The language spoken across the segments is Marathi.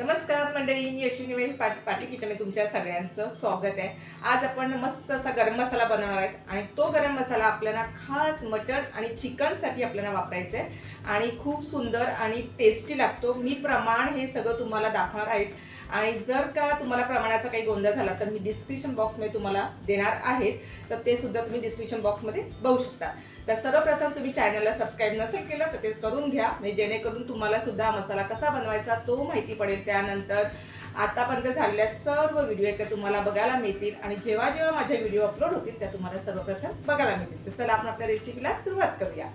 नमस्कार मंडळी मी अशी वेळी पाट पाटी किचनमध्ये तुमच्या सगळ्यांचं स्वागत आहे. आज आपण मस्त असा गरम मसाला बनवणार आहेत आणि तो गरम मसाला आपल्याला खास मटण आणि चिकनसाठी आपल्याला वापरायचा आहे. आणि खूप सुंदर आणि टेस्टी लागतो. मी प्रमाण हे सगळं तुम्हाला दाखवणार आहे. आणि जर का तुम्हाला प्रमाणाचा काही गोंधळ झाला तर मी डिस्क्रिप्शन बॉक्समध्ये तुम्हाला देणार आहे तर ते सुद्धा तुम्ही डिस्क्रिप्शन बॉक्समध्ये बघू शकता. तर सर्वप्रथम तुम्ही चॅनलला सबस्क्राईब नसेल केलं तर ते करून घ्या. म्हणजे जेणेकरून तुम्हाला सुद्धा मसाला कसा बनवायचा तो माहिती पडेल. त्यानंतर आतापर्यंत झालेल्या सर्व व्हिडिओ आहेत त्या तुम्हाला बघायला मिळतील. आणि जेव्हा जेव्हा माझे व्हिडिओ अपलोड होतील त्या तुम्हाला सर्वप्रथम बघायला मिळतील. तर चला आपण आपल्या रेसिपीला सुरुवात करूया.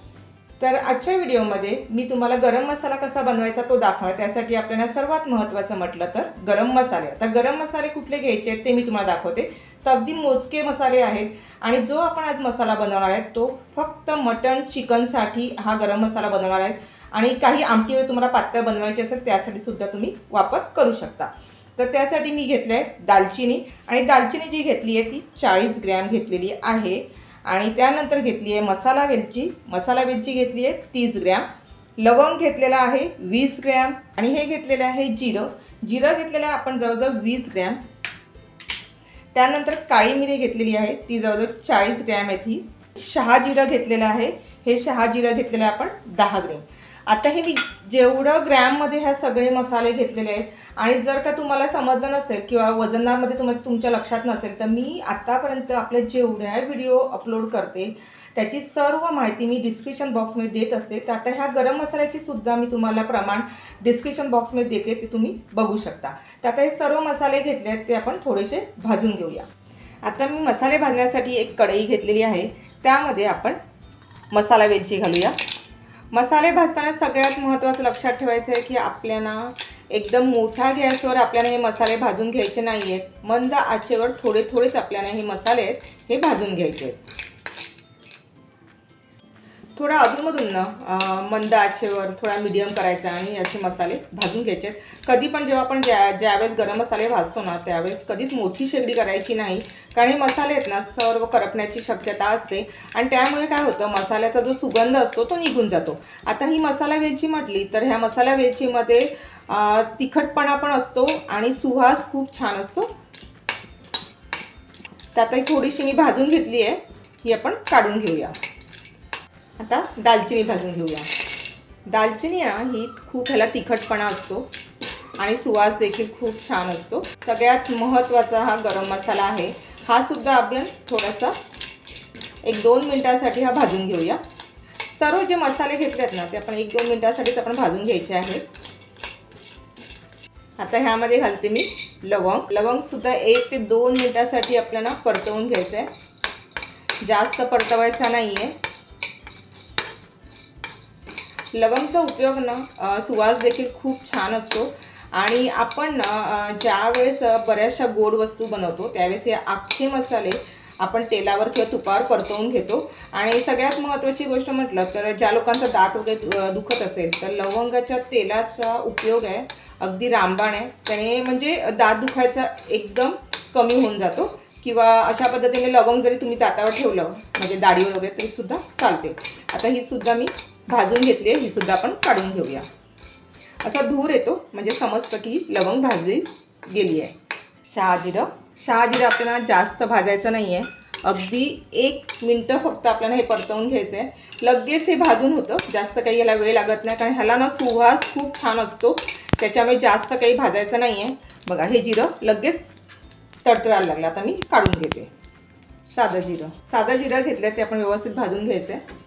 तर आजच्या व्हिडिओमध्ये मी तुम्हाला गरम मसाला कसा बनवायचा तो दाखवणार. त्यासाठी आपल्याला सर्वात महत्त्वाचं म्हटलं तर गरम मसाले. आता गरम मसाले कुठले घ्यायचे आहेत ते मी तुम्हाला दाखवते. तर अगदी मोजके मसाले आहेत आणि जो आपण आज मसाला बनवणार आहे तो फक्त मटण चिकनसाठी हा गरम मसाला बनवणार आहे. आणि काही आमटी वगैरे तुम्हाला पातळ बनवायची असेल त्यासाठी सुद्धा तुम्ही वापर करू शकता. तर त्यासाठी मी घेतलं आहे दालचिनी आणि दालचिनी जी घेतली आहे ती चाळीस ग्रॅम घेतलेली आहे. आणि त्यानंतर घेतली आहे मसाला वेलची. मसाला वेलची घेतली आहे तीस ग्रॅम. लवंग घेतलेला आहे वीस ग्रॅम. आणि हे घेतलेलं आहे जिरं. जिरं घेतलेलं आहे आपण जवळजवळ वीस ग्रॅम. त्यानंतर काळी मिरी घेतलेली आहे ती जवळजवळ चाळीस ग्रॅम आहे ती. शहा जिरं घेतलेलं आहे. हे शहा जिरं घेतलेलं आहे आपण दहा ग्रॅम. आता हे मी जेवढं ग्रॅममध्ये ह्या सगळे मसाले घेतलेले आहेत आणि जर का तुम्हाला समजलं नसेल किंवा वजनदारमध्ये तुम्हाला तुमच्या लक्षात नसेल तर मी आत्तापर्यंत आपल्या जेवढ्या व्हिडिओ अपलोड करते त्याची सर्व माहिती मी डिस्क्रिप्शन बॉक्समध्ये देत असते. तर आता ह्या गरम मसाल्याची सुद्धा मी तुम्हाला प्रमाण डिस्क्रिप्शन बॉक्समध्ये देते ते तुम्ही बघू शकता. तर आता हे सर्व मसाले घेतले आहेत ते आपण थोडेसे भाजून घेऊया. आता मी मसाले भाजण्यासाठी एक कढई घेतलेली आहे. त्यामध्ये आपण मसाला वेलची घालूया. मसाले भाजताना सगळ्यात महत्त्वाचं लक्षात ठेवायचं आहे की आपल्याला एकदम मोठ्या गॅसवर आपल्याला हे मसाले भाजून घ्यायचे नाही आहेत मंद आचेवर थोडे थोडेच आपल्याला हे मसाले आहेत हे भाजून घ्यायचे आहेत. थोडा अधूनमधून ना मंद आचेवर थोडा मिडियम करायचा आणि याचे मसाले भाजून घ्यायचे आहेत. कधी पण जेव्हा आपण ज्या ज्यावेळेस गरम मसाले भाजतो ना त्यावेळेस कधीच मोठी शेगडी करायची नाही. कारण हे मसाले आहेत ना सर्व करपण्याची शक्यता असते. आणि त्यामुळे काय होतं मसाल्याचा जो सुगंध असतो तो निघून जातो. आता ही मसाला वेलची म्हटली तर ह्या मसाला वेलचीमध्ये तिखटपणा पण असतो आणि सुवास खूप छान असतो. त्यातही थोडीशी मी भाजून घेतली आहे. ही आपण काढून घेऊया. आता दालचिनी भाजून घेऊया. दालचिनी ना ही खूप ह्याला तिखटपणा असतो आणि सुवास देखील खूप छान असतो. सगळ्यात महत्त्वाचा हा गरम मसाला आहे. हा सुद्धा आपण थोडासा एक दोन मिनटासाठी हा भाजून घेऊया. सर्व जे मसाले घेतलेत ना ते आपण एक दोन मिनटासाठीच आपण भाजून घ्यायचे आहेत आता ह्यामध्ये घालते मी लवंग. लवंगसुद्धा एक ते दोन मिनटासाठी आपल्याला परतवून घ्यायचं आहे जास्त परतवायचा नाही आहे लवंगचा उपयोग ना सुवास देखील खूप छान असतो. आणि आपण ना अ, ज्यावेळेस बऱ्याचशा गोड वस्तू बनवतो त्यावेळेस हे अख्खे मसाले आपण तेलावर किंवा तुपावर परतवून घेतो. आणि सगळ्यात महत्त्वाची गोष्ट म्हटलं तर ज्या लोकांचा दात वगैरे दुखत असेल तर लवंगाच्या तेलाचा उपयोग आहे. अगदी रामबाण आहे. त्याने म्हणजे दात दुखायचा एकदम कमी होऊन जातो. किंवा अशा पद्धतीने लवंग जरी तुम्ही दातावर ठेवलं म्हणजे दाढीवर वगैरे तरीसुद्धा चालते. आता ही सुद्धा मी भाजून घेतली आहे ही सुद्धा आपण काढून घेऊया. असा धूर येतो म्हणजे समजतं की लवंग भाजली गेली आहे. शहाजिरं शहाजिरं आपल्याला जास्त भाजायचं नाही आहे अगदी एक मिनटं फक्त आपल्याला हे परतवून घ्यायचं आहे लगेच हे भाजून होतं. जास्त काही याला वेळ लागत नाही कारण ह्याला ना सुवास खूप छान असतो. त्याच्यामुळे जास्त काही भाजायचं नाही आहे बघा हे जिरं लगेच तडतडायला लागलं. आता मी काढून घेते. साधं जिरं. साधं जिरं घेतलं ते आपण व्यवस्थित भाजून घ्यायचं आहे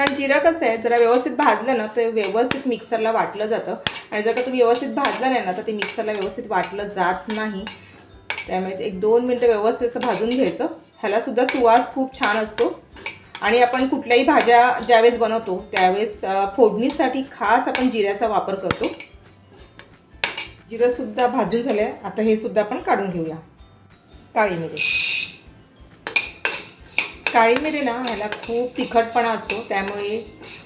कारण जिरं कसं आहे जरा व्यवस्थित भाजलं ना तर व्यवस्थित मिक्सरला वाटलं जातं. आणि जर का तुम्ही व्यवस्थित भाजलं नाही ना तर ते मिक्सरला व्यवस्थित वाटलं जात नाही. त्यामुळे एक दोन मिनटं व्यवस्थित असं भाजून घ्यायचं. ह्यालासुद्धा सुवास खूप छान असतो. आणि आपण कुठल्याही भाज्या ज्यावेळेस बनवतो त्यावेळेस फोडणीसाठी खास आपण जिऱ्याचा वापर करतो. जिरंसुद्धा भाजून झालं आहे आता हे सुद्धा आपण काढून घेऊया. काळी मिरी काळी मिरी ना ह्याला खूप तिखटपणा असतो त्यामुळे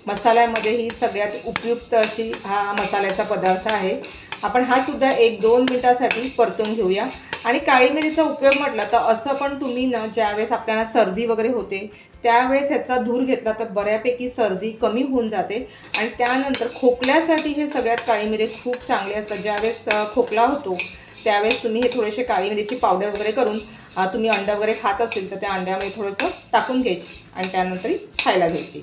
मसाल्यामध्ये ही सगळ्यात उपयुक्त अशी हा मसाल्याचा पदार्थ आहे. आपण हा सुद्धा एक दोन मिनटासाठी परतून घेऊया. आणि काळी मिरीचा उपयोग म्हटला तर असं पण तुम्ही ना ज्यावेळेस आपल्याला सर्दी वगैरे होते त्यावेळेस ह्याचा धूर घेतला तर बऱ्यापैकी सर्दी कमी होऊन जाते. आणि त्यानंतर खोकल्यासाठी हे सगळ्यात काळी मिरी खूप चांगले असतात. ज्यावेळेस खोकला होतो त्यावेळेस तुम्ही हे थोडेसे काळी मिरीची पावडर वगैरे करून तुम्ही अंडा वगैरे खात असेल तर त्या अंड्यामध्ये थोडंसं टाकून घ्यायची आणि त्यानंतर खायला घ्यायची.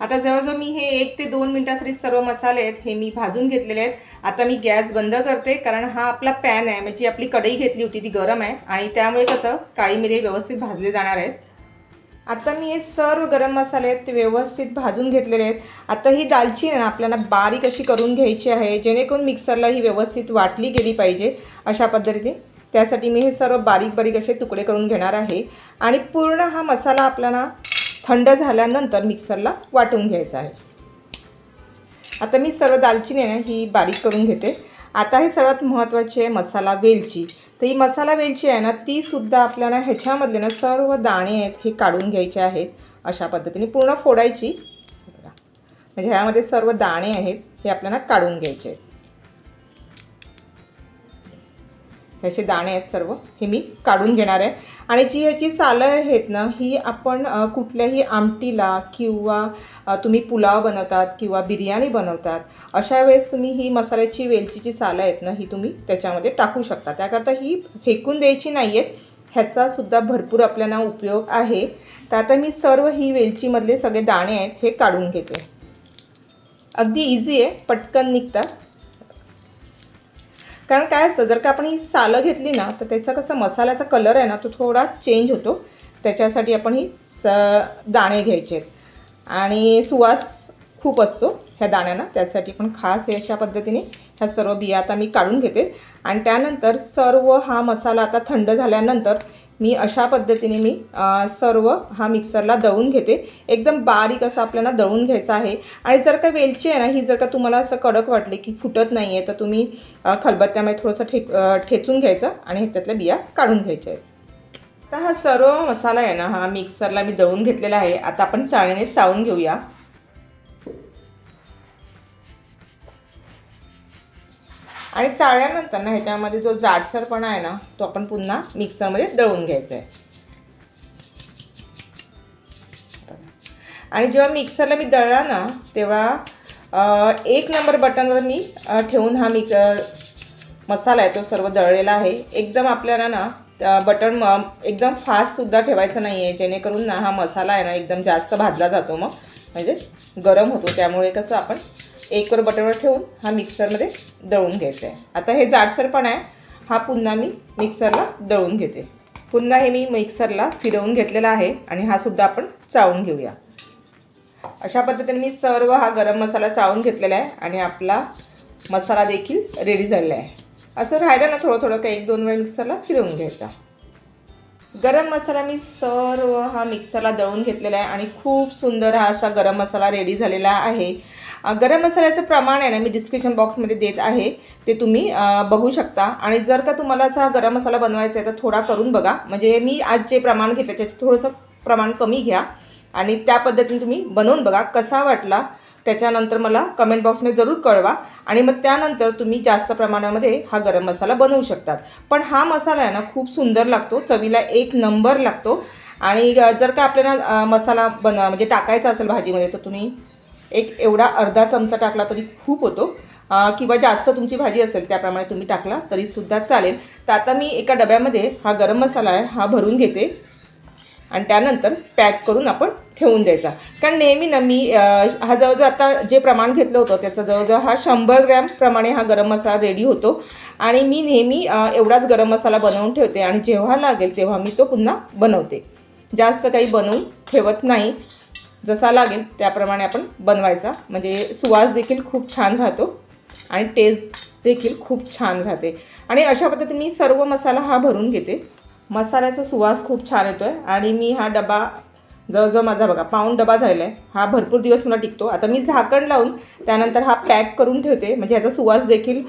आता जवळजवळ मी हे एक ते दोन मिनटासाठी सर्व मसाले आहेत हे मी भाजून घेतलेले आहेत. आता मी गॅस बंद करते कारण हा आपला पॅन आहे. म्हणजे आपली कढई घेतली होती ती गरम आहे. आणि त्यामुळे कसं काळी मिरी व्यवस्थित भाजले जाणार आहेत. आता मी हे सर्व गरम मसाले आहेत ते व्यवस्थित भाजून घेतलेले आहेत. आता ही दालचिनी आहे ना आपल्याला बारीक अशी करून घ्यायची आहे जेणेकरून मिक्सरला ही व्यवस्थित वाटली गेली पाहिजे अशा पद्धतीने. त्यासाठी मी हे सर्व बारीक बारीक असे तुकडे करून घेणार आहे. आणि पूर्ण हा मसाला आपल्याला थंड झाल्यानंतर मिक्सरला वाटून घ्यायचा आहे. आता मी सर्व दालचिनी आहे ना ही बारीक करून घेते. आता हे सर्वात महत्त्वाची आहे मसाला वेलची. तर ही मसाला वेलची आहे ना ती सुद्धा आपल्याला ह्याच्यामधले ना सर्व दाणे आहेत हे काढून घ्यायचे आहेत अशा पद्धतीने पूर्ण फोडायची. म्हणजे ह्यामध्ये सर्व दाणे आहेत हे आपल्याला काढून घ्यायचे आहेत. ह्याचे दाणे आहेत सर्व. हे मी काढून घेणार आहे. आणि जी ह्याची सालं आहेत ना ही आपण कुठल्याही आमटीला किंवा तुम्ही पुलाव बनवतात किंवा बिर्याणी बनवतात अशा वेळेस तुम्ही ही मसाल्याची वेलचीची सालं आहेत ना ही तुम्ही त्याच्यामध्ये टाकू शकता. त्याकरता ही फेकून द्यायची नाही आहेत ह्याचासुद्धा भरपूर आपल्याला उपयोग आहे. तर आता मी सर्व ही वेलचीमधले सगळे दाणे आहेत हे काढून घेते. अगदी इझी आहे पटकन निघतात. कारण काय असतं जर का आपण ही सालं घेतली ना तर त्याचा कसा मसाल्याचा कलर आहे ना तो थोडा चेंज होतो. त्याच्यासाठी आपण ही स दाणे घ्यायचे. आणि सुवास खूप असतो ह्या दाण्यांना त्यासाठी पण खास हे अशा पद्धतीने ह्या सर्व बिया आता मी काढून घेते. आणि त्यानंतर सर्व हा मसाला आता थंड झाल्यानंतर मी अशा पद्धतीने मी सर्व हा मिक्सरला दळून घेते. एकदम बारीक असं आपल्याला दळून घ्यायचं आहे. आणि जर का वेलची आहे ना ही जर का तुम्हाला असं कडक वाटली की फुटत नाही आहे तर तुम्ही खलबत्त्यामध्ये थोडंसं ठे ठेचून घ्यायचं आणि ह्याच्यातल्या बिया काढून घ्यायच्या आहेत. आता हा सर्व मसाला आहे ना हा मिक्सरला मी दळून घेतलेला आहे. आता आपण चाळणीने चाळून घेऊया. आणि चाळल्यानंतर ना ह्याच्यामध्ये जो जाडसरपणा आहे ना तो आपण पुन्हा मिक्सरमध्ये दळून घ्यायचा आहे आणि जेव्हा मिक्सरला मी दळला ना तेव्हा एक नंबर बटनवर मी ठेवून हा मिक्स मसाला आहे तो सर्व दळलेला आहे. एकदम आपल्याला ना बटन म- एकदम फास्टसुद्धा ठेवायचं नाही आहे जेणेकरून ना हा मसाला आहे ना एकदम जास्त भाजला जातो मग. म्हणजे गरम होतो. त्यामुळे कसं आपण एकवर बटरवर ठेवून हा मिक्सरमध्ये दळून घ्यायचा आहे आता हे जाडसर पण आहे. हा पुन्हा मी मिक्सरला दळून घेते. पुन्हा हे मी मिक्सरला फिरवून घेतलेला आहे आणि हा सुद्धा आपण चाळून घेऊया. अशा पद्धतीने मी सर्व हा गरम मसाला चाळून घेतलेला आहे आणि आपला मसाला देखील रेडी झालेला आहे. असं राहिलं ना थोडं थोडं काही एक दोन वेळ मिक्सरला फिरवून घ्यायचा. गरम मसाला मी सर्व हा मिक्सरला दळून घेतलेला आहे आणि खूप सुंदर हा असा गरम मसाला रेडी झालेला आहे. गरम मसाल्याचं प्रमाण आहे ना मी डिस्क्रिप्शन बॉक्समध्ये देत आहे. ते तुम्ही बघू शकता. आणि जर का तुम्हाला असा गरम मसाला बनवायचा आहे तर थोडा करून बघा. म्हणजे मी आज जे प्रमाण घेतलं त्याचं थोडंसं प्रमाण कमी घ्या. आणि त्या पद्धतीने तुम्ही बनवून बघा कसा वाटला. त्याच्यानंतर मला कमेंट बॉक्समध्ये जरूर कळवा. आणि मग त्यानंतर तुम्ही जास्त प्रमाणामध्ये हा गरम मसाला बनवू शकतात. पण हा मसाला आहे ना खूप सुंदर लागतो. चवीला एक नंबर लागतो. आणि जर का आपल्याला मसाला बन म्हणजे टाकायचा असेल भाजीमध्ये तर तुम्ही एक एवढा अर्धा चमचा टाकला तरी खूप होतो. किंवा जास्त तुमची भाजी असेल त्याप्रमाणे तुम्ही टाकला तरीसुद्धा चालेल. तर आता मी एका डब्यामध्ये हा गरम मसाला आहे हा भरून घेते. आणि त्यानंतर पॅक करून आपण ठेवून द्यायचा. कारण नेहमी ना मी हा जवळजवळ आता जे प्रमाण घेतलं होतं त्याचं जवळजवळ हा शंभर ग्रॅमप्रमाणे हा गरम मसाला रेडी होतो. आणि मी नेहमी एवढाच गरम मसाला बनवून ठेवते. आणि जेव्हा लागेल तेव्हा मी तो पुन्हा बनवते. जास्त काही बनवून ठेवत नाही. जसा लागेल त्याप्रमाणे आपण बनवायचा. म्हणजे सुवास देखील खूप छान राहतो आणि टेस्ट देखील खूप छान राहते. आणि अशा पद्धतीने मी सर्व मसाला हा भरून घेते. मसाल्याचा सुवास खूप छान येतो आहे आणि मी हा डबा जवळजवळ माझा बघा पाऊण डबा झालेला आहे हा भरपूर दिवस मला टिकतो. आता मी झाकण लावून त्यानंतर हा पॅक करून ठेवते. म्हणजे ह्याचा सुवास देखील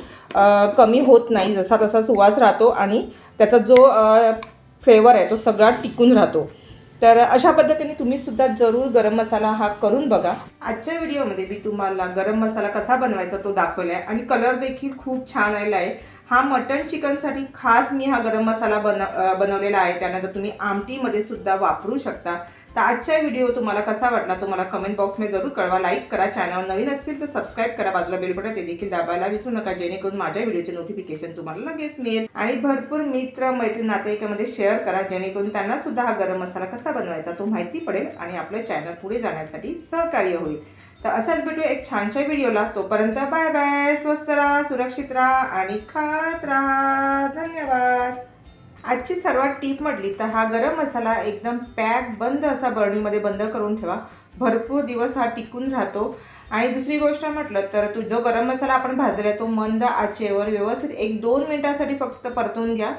कमी होत नाही. जसा तसा सुवास राहतो आणि त्याचा जो फ्लेवर आहे तो सगळा टिकून राहतो. तर अशा पद्धतीने तुम्ही सुद्धा जरूर गरम मसाला हा करून बघा. आजच्या व्हिडिओमध्ये मी तुम्हाला गरम मसाला कसा बनवायचा तो दाखवला आहे आणि कलर देखील खूप छान आलेला आहे हा मटण चिकनसाठी खास मी हा गरम मसाला बन बनवलेला आहे. त्यानंतर तुम्ही आमटीमध्ये सुद्धा वापरू शकता. तर आजचा व्हिडिओ तुम्हाला कसा वाटला तुम्हाला कमेंट बॉक्समध्ये जरूर कळवा. लाईक करा. चॅनल नवीन असतील तर सबस्क्राईब करा. बाजूला बेलबटन ते देखील दाबायला विसरू नका. जेणेकरून माझ्या व्हिडिओचे नोटिफिकेशन तुम्हाला लगेच मिळेल. आणि भरपूर मित्र मैत्रीण नातेवाईकामध्ये शेअर करा. जेणेकरून त्यांना सुद्धा हा गरम मसाला कसा बनवायचा तो माहिती पडेल आणि आपलं चॅनल पुढे जाण्यासाठी सहकार्य होईल. तर असाच भेटू एक छानशा व्हिडिओला. तोपर्यंत बाय बाय. स्वस्त राहा सुरक्षित राहा आणि खात राहा. धन्यवाद. आजची सर्वात टीप म्हटली तर हा गरम मसाला एकदम पॅक बंद असा बरणीमध्ये बंद करून ठेवा. भरपूर दिवस हा टिकून राहतो. आणि दुसरी गोष्ट म्हटलं तर तू जो गरम मसाला आपण भाजला आहे तो मंद आचेवर व्यवस्थित एक दोन मिनिटासाठी फक्त परतून घ्या.